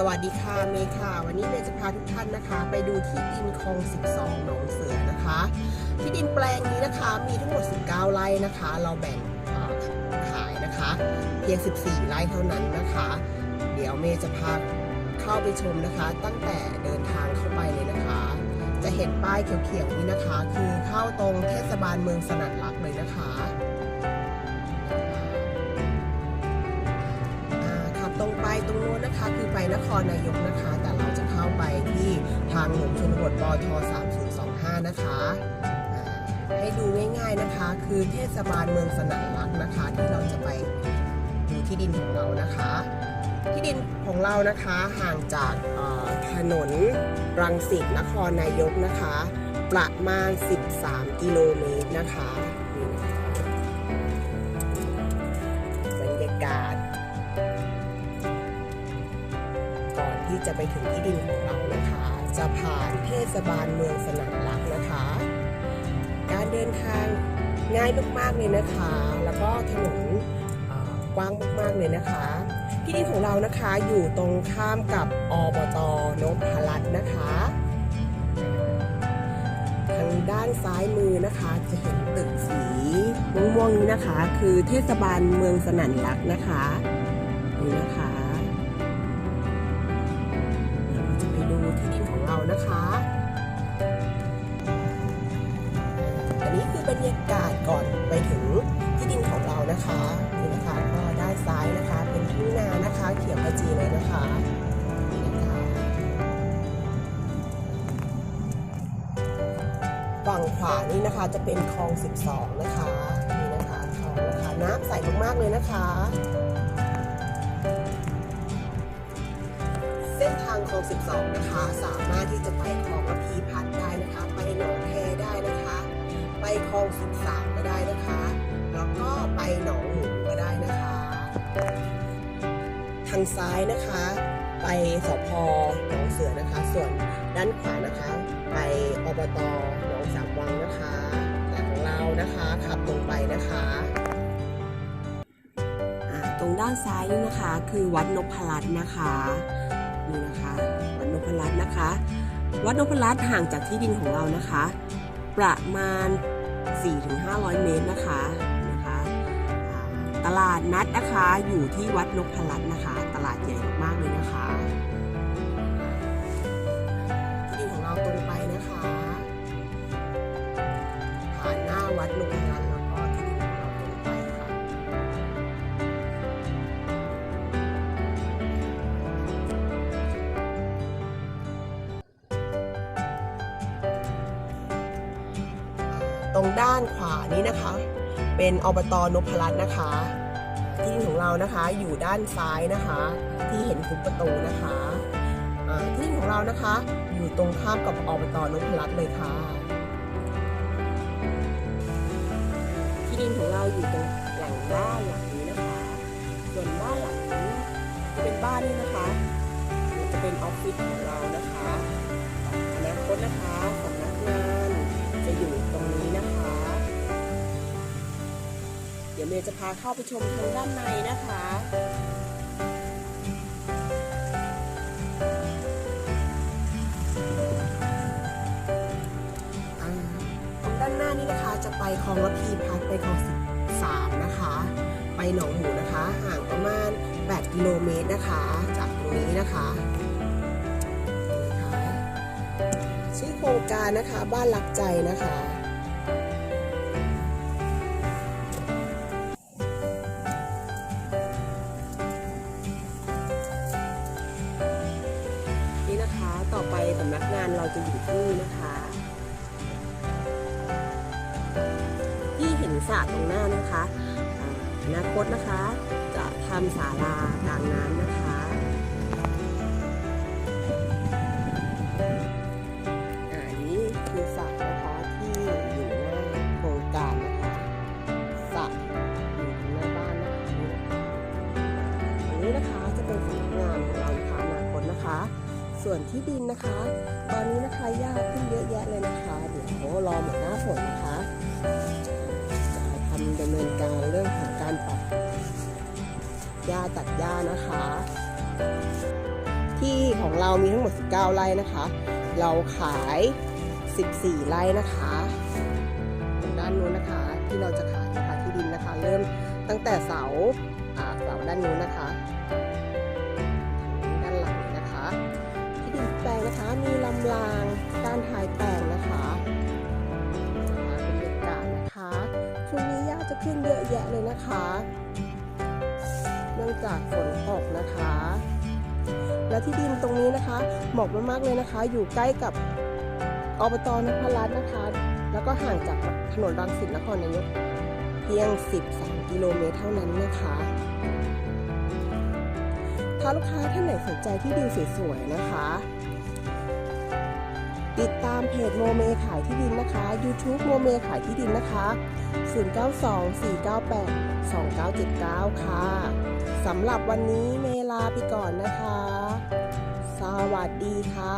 สวัสดีค่ะเมย์ค่ะ วันนี้เมย์จะพาทุกท่านนะคะ ไปดูที่ดินคลอง 12 หนองเสือนะคะ ที่ดินแปลงนี้นะคะมีทั้งหมด 19 ไร่นะคะ เราแบ่งขายนะคะ เพียง 14 ไร่เท่านั้นนะคะ เดี๋ยวเมย์จะพาเข้าไปชมนะคะ ตั้งแต่เดินทางเข้าไปเลยนะคะ จะเห็นป้ายเขียวๆนี้นะคะ คือเข้าตรงเทศบาลเมืองสนันลักเลยนะคะ ตรงไปตรงโน้นนะคะ คือไปนครนายกนะคะ แต่เราจะเข้าไปที่ทางหลวงชนบทปท3025 นะคะอ่าให้ดูง่ายๆนะคะ คือเทศบาลเมืองสนันลักษ์นะคะ ที่เราจะไปดูที่ดินของเรานะคะ ที่ดินของเรานะคะห่างจากถนนรังสิตนครนายกนะคะ ประมาณ 13 กิโลเมตรนะคะบรรยากาศ ที่จะไปถึงที่ดินของเรานะคะ จะผ่านเทศบาลเมืองสนันลักษณ์นะคะ การเดินทางง่ายมากๆเลยนะคะ แล้วก็ถนนกว้างมากๆเลยนะคะ ที่ดินของเรานะคะอยู่ตรงข้ามกับอบตนพรัตน์นะคะทางด้านซ้ายมือนะคะจะเห็นตึกสีม่วงๆนี้นะคะ คือเทศบาลเมืองสนันลักษณ์นะคะนี่นะคะ นะคะอันนี้คือบรรยากาศก่อนไปถึงที่ดินของเรานะคะนี่นะคะก็ด้านซ้ายนะคะเป็นทุ่งนานะคะ เขียวขจีเลยนะคะนี่นะคะฝั่งขวานี่นะคะจะเป็นคลอง 12 นะคะนี่นะคะคลองนะคะน้ำใสมากๆเลยนะคะางคลอง 12 นะคะ สามารถที่จะไปคลองระพีพัฒได้นะคะ ไปหนองแคได้นะคะ ไปคลอง 13 ก็ได้นะคะ แล้วก็ไปหนองหมูก็ได้นะคะ ทางซ้ายนะคะ ไปสพหนองเสือนะคะ ส่วนด้านขวานะคะ ไปอบตหนองสามวังนะคะแต่ของเรานะคะขับตรงไปนะคะตรงด้านซ้ายนี่นะคะ คือวัดนพรัตน์นะคะ นี่นะคะวัดนพรัตน์นะคะ วัดนพรัตน์ห่างจากที่ดินของเรานะคะ ประมาณ 4-500 เมตรนะคะนะคะ ตลาดนัดนะคะอยู่ที่วัดนพรัตน์นะคะ ตลาดใหญ่ ตรงด้านขวานี้นะคะ เป็นอบตนพรัตน์นะคะที่ดินของเรานะคะอยู่ด้านซ้ายนะคะ ที่เห็นซุ้มประตูนะคะที่ดินของเรานะคะ อยู่ตรงข้ามกับอบตนพรัตน์เลยค่ะที่ดินของเราอยู่ตรงหลังบ้านหลังนี้นะคะ ส่วนบ้านหลังนี้จะเป็นบ้านนี่นะคะ จะเป็นออฟฟิศของเรานะคะ ยวเมย์จะพาเข้าไปชมทางด้านในนะคะอ่างด้านหน้านี้นะคะจะไปคลองระพีพัฒน์ไปคลองสามนะคะ ไปหนองหมูนะคะ ห่างประมาณ 8 กิโลเมตรนะคะ จากตรงนี้นะคะนี่นะคะชื่อโครงการนะคะบ้านรักใจนะคะ จะอยู่ที่นี่นะคะที่เห็นสระตรงหน้านะคะอนาคตนะคะจะทำศาลากลางน้ำนะคะอ่านี่คือสระนะคะที่อยู่หน้าโครงการนะคะสระอยู่ตรงหน้าบ้านนะคะนี่นะคะจะเป็นสำนักงานของเรานะคะอนาคตนะคะ ส่วนที่ดินนะคะ ตอนนี้นะคะหญ้าขึ้นเยอะแยะเลยนะคะ เดี๋ยวรอหมดหน้าฝนนะคะจะทำดำเนินการเรื่องของการปรับหญ้าตัดหญ้านะคะ ที่ของเรามีทั้งหมด 19 ไร่นะคะ เราขาย 14 ไร่นะคะตรงด้านนู้นนะคะที่เราจะขายนะคะที่ดินนะคะ เริ่มตั้งแต่เสาเสาด้านนู้นนะคะ นะคะ เนื่องจากฝนตกนะคะ และที่ดินตรงนี้นะคะ เหมาะมากๆเลยนะคะ อยู่ใกล้กับอบตนพรัตน์นะคะ แล้วก็ห่างจากถนนรังสิตนครนายกเพียง 13 กิโลเมตรเท่านั้นนะคะ ถ้าลูกค้าท่านไหนสนใจที่ดินสวยๆนะคะ ติดตามเพจโมเมขายที่ดินนะคะ YouTube โมเมขายที่ดินนะคะ 0924982979 ค่ะสำหรับวันนี้เมลาไปก่อนนะคะ สวัสดีค่ะ